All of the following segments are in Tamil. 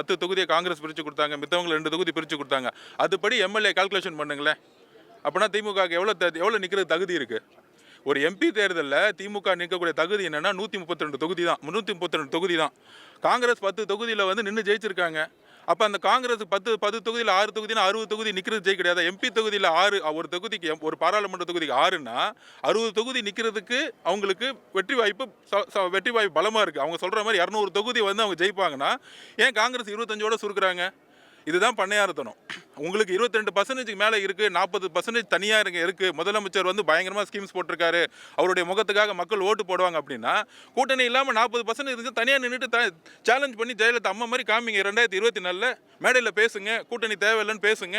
பத்து தொகுதியை காங்கிரஸ் பிரித்து கொடுத்தாங்க மித்தவங்க ரெண்டு தொகுதி பிரித்து கொடுத்தாங்க. அதுபடி எம்எல்ஏ கால்குலேஷன் பண்ணுங்களேன். அப்படின்னா திமுகவுக்கு எவ்வளோ எவ்வளோ நிற்கிறது தகுதி இருக்குது ஒரு எம்பி தேர்தலில் திமுக நிற்கக்கூடிய தகுதி என்னென்னா நூற்றி முப்பத்தி ரெண்டு தொகுதி தான். முந்நூற்றி முப்பத்தி ரெண்டு தொகுதி தான். காங்கிரஸ் பத்து தொகுதியில் வந்து நின்று ஜெயிச்சிருக்காங்க. அப்போ அந்த காங்கிரஸ் பத்து பத்து தொகுதியில் ஆறு தொகுதினா அறுபது தொகுதி நிற்கிறது ஜெய் கிடையாது. எம்பி தொகுதியில் ஆறு ஒரு தொகுதிக்கு ஒரு பாராளுமன்ற தொகுதிக்கு ஆறுனா அறுபது தொகுதி நிற்கிறதுக்கு அவங்களுக்கு வெற்றி வாய்ப்பு ச- ச- வெற்றி வாய்ப்பு பலமாக இருக்குது அவங்க சொல்கிற மாதிரி இரநூறு தொகுதி வந்து அவங்க ஜெயிப்பாங்கன்னா ஏன் காங்கிரஸ் இருபத்தஞ்சோட சுருக்குறாங்க? இதுதான் பண்ணையாரத்தனம். உங்களுக்கு 22% ரெண்டு பர்சன்டேஜுக்கு மேலே இருக்குது நாற்பது பர்சன்டேஜ் தனியாக இருங்க இருக்குது முதலமைச்சர் வந்து பயங்கரமாக ஸ்கீம்ஸ் போட்டிருக்காரு. அவருடைய முகத்துக்காக மக்கள் ஓட்டு போடுவாங்க அப்படின்னா கூட்டணி இல்லாமல் நாற்பது பர்சன்ட் இருந்து தனியாக நின்றுட்டு த சேலஞ்ச் பண்ணி ஜெயலலிதா அம்மா மாதிரி காமிங்க. ரெண்டாயிரத்தி இருபத்தி நாலில் மேடையில் பேசுங்க கூட்டணி தேவையில்லைன்னு பேசுங்க.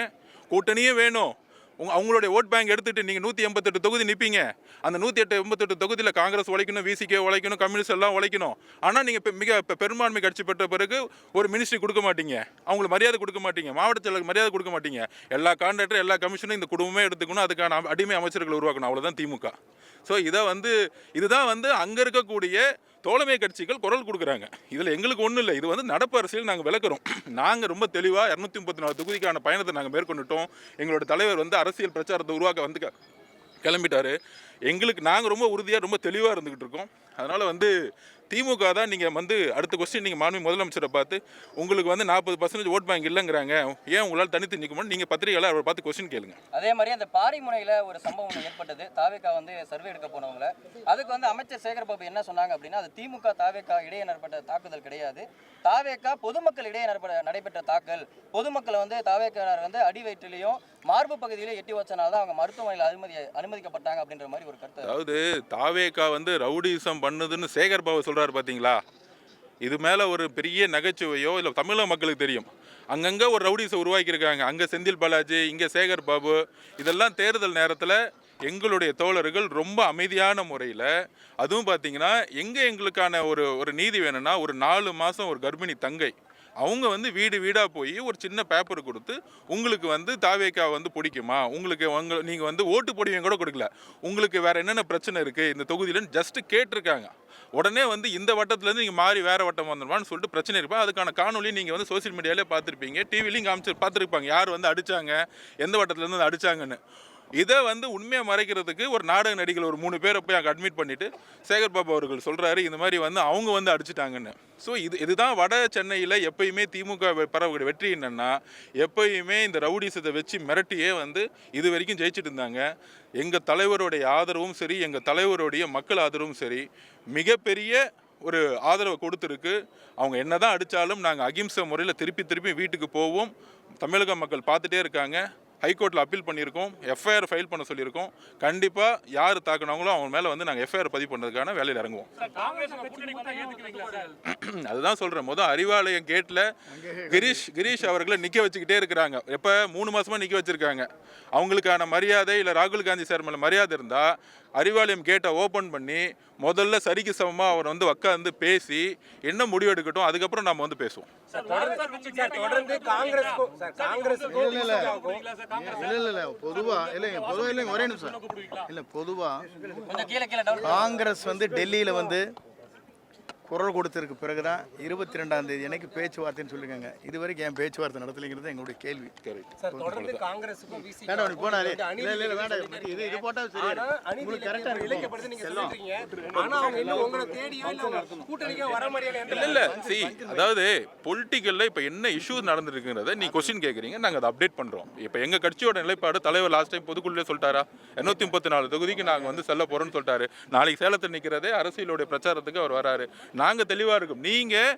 கூட்டணியே வேணும். உங்கள் அவங்களுடைய ஓட் பேங்க் எடுத்துகிட்டு நீங்கள் நூற்றி எண்பத்தெட்டு தொகுதி நிற்பீங்க அந்த நூற்றி எட்டு எண்பத்தெட்டு தொகுதியில் காங்கிரஸ் உழைக்கணும் விசிகே உழைக்கணும் கம்யூனிஸ்ட் எல்லாம் உழைக்கணும். ஆனால் நீங்கள் இப்போ மிக இப்போ பெரும்பான்மை கட்சி பெற்ற பிறகு ஒரு மினிஸ்ட்ரி கொடுக்க மாட்டீங்க. அவங்களுக்கு மரியாதை கொடுக்க மாட்டீங்க. மாவட்ட செயலருக்கு மரியாதை கொடுக்க மாட்டீங்க. எல்லா கான்ட்ராக்டர் எல்லா கமிஷனும் இந்த குடும்பமே எடுத்துக்கணும். அதுக்கான அடிமை அமைச்சர்களை உருவாக்கணும். அவ்வளோதான் திமுக. ஸோ இதை வந்து இதுதான் வந்து அங்கே இருக்கக்கூடிய தோழமை கட்சிகள் குரல் கொடுக்குறாங்க. இதில் எங்களுக்கு ஒன்றும் இல்லை. இது வந்து நடப்பு அரசியல் நாங்கள் விளக்குறோம். நாங்கள் ரொம்ப தெளிவாக இரநூத்தி முப்பத்தி நாலு தொகுதிக்கான பயணத்தை நாங்கள் மேற்கொண்டுட்டோம். எங்களோட தலைவர் வந்து அரசியல் பிரச்சாரத்தை உருவாக்க வந்து கிளம்பிட்டாரு. எங்களுக்கு நாங்கள் ரொம்ப உறுதியாக ரொம்ப தெளிவாக இருந்துக்கிட்டு இருக்கோம். அதனால் வந்து திமுக தான் நீங்கள் வந்து அடுத்த கொஸ்டின் நீங்கள் மாண்பு முதலமைச்சரை பார்த்து உங்களுக்கு வந்து நாற்பது பர்சன்டேஜ் ஓட் பேங்க் இல்லைங்கிறாங்க. ஏன் உங்களால் தனித்து நிற்க முடியும் நீங்கள் பத்திரிகையாளர் அவரை பார்த்து கொஸ்டின் கேளுங்க. அதே மாதிரி அந்த பாரிமுனையில் ஒரு சம்பவம் ஏற்பட்டது. தாவேக்கா வந்து சர்வே எடுக்க போனவங்கள. அதுக்கு வந்து அமைச்சர் சேகர் பாபு என்ன சொன்னாங்க அப்படின்னா அது திமுக தாவேக்கா இடையே நடைபெற்ற தாக்குதல் கிடையாது. தாவேக்கா பொதுமக்கள் இடையே நடைபெற்ற நடைபெற்ற தாக்கல். பொதுமக்களை வந்து தாவேக்கார் வந்து அடி வயிற்றிலையும் மார்பு பகுதியிலே எட்டி வச்சனால தான் அவங்க மருத்துவமனையில் அனுமதி அனுமதிக்கப்பட்டாங்க அப்படின்ற மாதிரி ஒரு கருத்து அதாவது தாவேக்கா வந்து ரவுடிசம் பண்ணுதுன்னு சேகர் பாபு சொல்கிறாரு பார்த்தீங்களா இது மேலே ஒரு பெரிய நகைச்சுவையோ இல்லை தமிழக மக்களுக்கு தெரியும். அங்கங்கே ஒரு ரவுடிஸை உருவாக்கியிருக்காங்க. அங்கே செந்தில் பாலாஜி இங்கே சேகர் பாபு இதெல்லாம் தேர்தல் நேரத்தில் எங்களுடைய தோழர்கள் ரொம்ப அமைதியான முறையில் அதுவும் பார்த்தீங்கன்னா எங்கே எங்களுக்கான ஒரு ஒரு நீதி வேணும்னா ஒரு நாலு மாதம் ஒரு கர்ப்பிணி தங்கை அவங்க வந்து வீடு வீடாக போய் ஒரு சின்ன பேப்பர் கொடுத்து உங்களுக்கு வந்து தாவேக்கா வந்து பிடிக்குமா? உங்களுக்கு உங்க நீங்கள் வந்து ஓட்டு போடுவீங்க கூட கொடுக்கல. உங்களுக்கு வேறு என்னென்ன பிரச்சனை இருக்குது இந்த தொகுதியிலன்னு ஜஸ்ட்டு கேட்டிருக்காங்க. உடனே வந்து இந்த வட்டத்துலேருந்து நீங்கள் மாறி வேறு வட்டம் வந்துடுவான்னு சொல்லிட்டு பிரச்சனை இருப்பா அதுக்கான காணொலி நீங்கள் வந்து சோஷியல் மீடியாலே பார்த்துருப்பீங்க. டிவிலையும் காமிச்சு பார்த்துருப்பாங்க. யார் வந்து அடிச்சாங்க? எந்த வட்டத்துலேருந்து அடித்தாங்கன்னு அடிச்சாங்கன்னு. இதை வந்து உண்மையை மறைக்கிறதுக்கு ஒரு நாடக நடிகர் ஒரு மூணு பேரை போய் அங்கே அட்மிட் பண்ணிவிட்டு சேகர் பாபு அவர்கள் சொல்கிறாரு இந்த மாதிரி வந்து அவங்க வந்து அடிச்சிட்டாங்கன்னு. ஸோ இது இதுதான் வட சென்னையில் எப்பயுமே திமுக பரவக்கூடிய வெற்றி என்னென்னா எப்பயுமே இந்த ரவுடிசத்தை வச்சு மிரட்டியே வந்து இது வரைக்கும் ஜெயிச்சிட்டு இருந்தாங்க. எங்கள் தலைவருடைய ஆதரவும் சரி எங்கள் தலைவருடைய மக்கள் ஆதரவும் சரி மிகப்பெரிய ஒரு ஆதரவை கொடுத்துருக்கு. அவங்க என்னதான் அடித்தாலும் நாங்கள் அகிம்சை முறையில் திருப்பி திருப்பி வீட்டுக்கு போவோம். தமிழக மக்கள் பார்த்துட்டே இருக்காங்க. ஹைகோர்ட்டில் அப்பீல் பண்ணியிருக்கோம் எஃப்ஐஆர் ஃபைல் பண்ண சொல்லியிருக்கோம். கண்டிப்பாக யார் தாக்குனாங்களோ அவங்க மேலே வந்து நாங்கள் எஃப்ஐஆர் பதிவு பண்ணுறதுக்கான வேலையில் இறங்குவோம். அதுதான் சொல்கிறேன் மொதல் அறிவாலயம் கேட்டில் கிரீஷ் கிரீஷ் அவர்களை நிற்க வச்சுக்கிட்டே இருக்கிறாங்க. எப்போ? மூணு மாசமா நிற்க வச்சுருக்காங்க. அவங்களுக்கான மரியாதை இல்லை ராகுல் காந்தி சார் மேலே மரியாதை இருந்தால் அறிவாலயம் கேட்டை ஓப்பன் பண்ணி முதல்ல சரிக்கு சமமாக அவர் வந்து உட்காந்து பேசி என்ன முடிவு எடுக்கட்டும் அதுக்கப்புறம் நம்ம வந்து பேசுவோம். சார், தொடர்ந்து காங்கிரஸுக்கும் சார் காங்கிரஸுக்கும் இல்ல, இல்ல. திமுகவுக்கும் இல்ல இல்ல இல்ல பொதுவா இல்லைங்க பொதுவா இல்லைங்க ஒரே நிமிஷம். இல்ல பொதுவா கொஞ்சம் கீழே கீழே டவுன். காங்கிரஸ் வந்து டெல்லியில வந்து குரல் கொடுத்ததுக்கு பிறகுதான் இருபத்தி ரெண்டாம் தேதி எனக்கு பேச்சுவார்த்தைன்னு சொல்லிருக்காங்க. இது வரைக்கும் ஏன் பேச்சுவார்த்தை நடத்தலைங்கிறது எங்களுடைய கேள்வி. சார். தொடர்ந்து காங்கிரஸுக்கும் விசி வேண்டாம் நீ போனாலே. இல்ல இல்ல வேண்டாம். இது இது போட்டா சரி. உங்களுக்கு கரெக்டா இழைக்கப்படுது நீங்க சொல்றீங்க. ஆனா அவங்க இன்னும் உங்களை தேடியோ இல்ல உங்க கூட்டணிக்கோ வர மாதிரியான எந்த இல்லை இல்லை. சி அதாவது பொலிட்டிக்கலில் இப்போ என்ன இஷ்யூஸ் நடந்துருக்குங்கிறத நீ கொஸ்டின் கேட்குறீங்க நாங்கள் அதை அப்டேட் பண்ணுறோம் இப்போ எங்கள் கட்சியோட நிலைப்பாடு தலைவர் லாஸ்ட் டைம் பொதுக்குழுலே சொல்லிட்டாரா? இரநூத்தி முப்பத்தி நாலு தொகுதிக்கு நாங்கள் வந்து செல்ல போகிறோம்னு சொல்லிட்டாரு. நாளைக்கு சேலத்தில் நிற்கிறதே அரசியலுடைய பிரச்சாரத்துக்கு அவர் வராரு. நாங்கள் தெளிவாக இருக்கும். நீங்கள்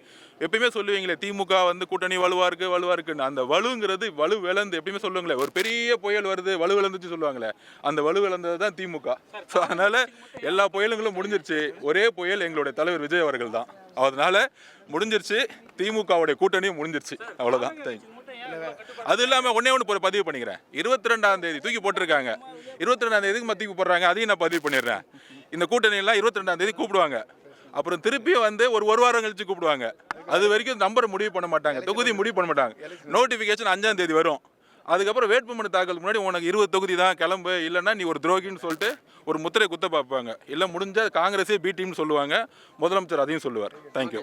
எப்பயுமே சொல்லுவீங்களே திமுக வந்து கூட்டணி வலுவாக இருக்குது வலுவாக இருக்குன்னு அந்த வலுங்கிறது வலு விளந்து எப்பயுமே சொல்லுவாங்களே ஒரு பெரிய புயல் வருது வலு விளந்துச்சு சொல்லுவாங்களே அந்த வலு விளந்தது தான் திமுக. ஸோ அதனால் எல்லா புயலுங்களும் முடிஞ்சிருச்சு. ஒரே புயல் எங்களுடைய தலைவர் விஜய் அவர்கள் தான். அதனால் முடிஞ்சிருச்சு திமுகவுடைய கூட்டணியும் முடிஞ்சிருச்சு. அவ்வளோதான் தேங்க்யூ அது இல்லாமல் ஒன்னே ஒன்று பதிவு பண்ணிக்கிறேன். இருபத்தி ரெண்டாம் தேதி தூக்கி போட்டிருக்காங்க. இருபத்தி ரெண்டாம் தேதிக்கு மத்திக்கு போடுறாங்க. அதையும் நான் பதிவு பண்ணிடுறேன். இந்த கூட்டணியெல்லாம் இருபத்தி ரெண்டாம் தேதி கூப்பிடுவாங்க. அப்புறம் திருப்பியும் வந்து ஒரு ஒரு வாரம் கழிச்சு கூப்பிடுவாங்க. அது வரைக்கும் நம்பர் முடிவு பண்ண மாட்டாங்க. தொகுதி முடிவு பண்ண மாட்டாங்க. நோட்டிஃபிகேஷன் அஞ்சாம் தேதி வரும். அதுக்கப்புறம் வேட்புமனு தாக்கல் முன்னாடி உனக்கு இருபது தொகுதி தான் கிளம்பு. இல்லைன்னா நீ ஒரு துரோகின்னு சொல்லிட்டு ஒரு முத்திரை குத்த பார்ப்பாங்க. இல்லை முடிஞ்சால் காங்கிரஸே பி டீம்னு சொல்லுவாங்க. முதலமைச்சர் அதையும் சொல்லுவார். தேங்க்யூ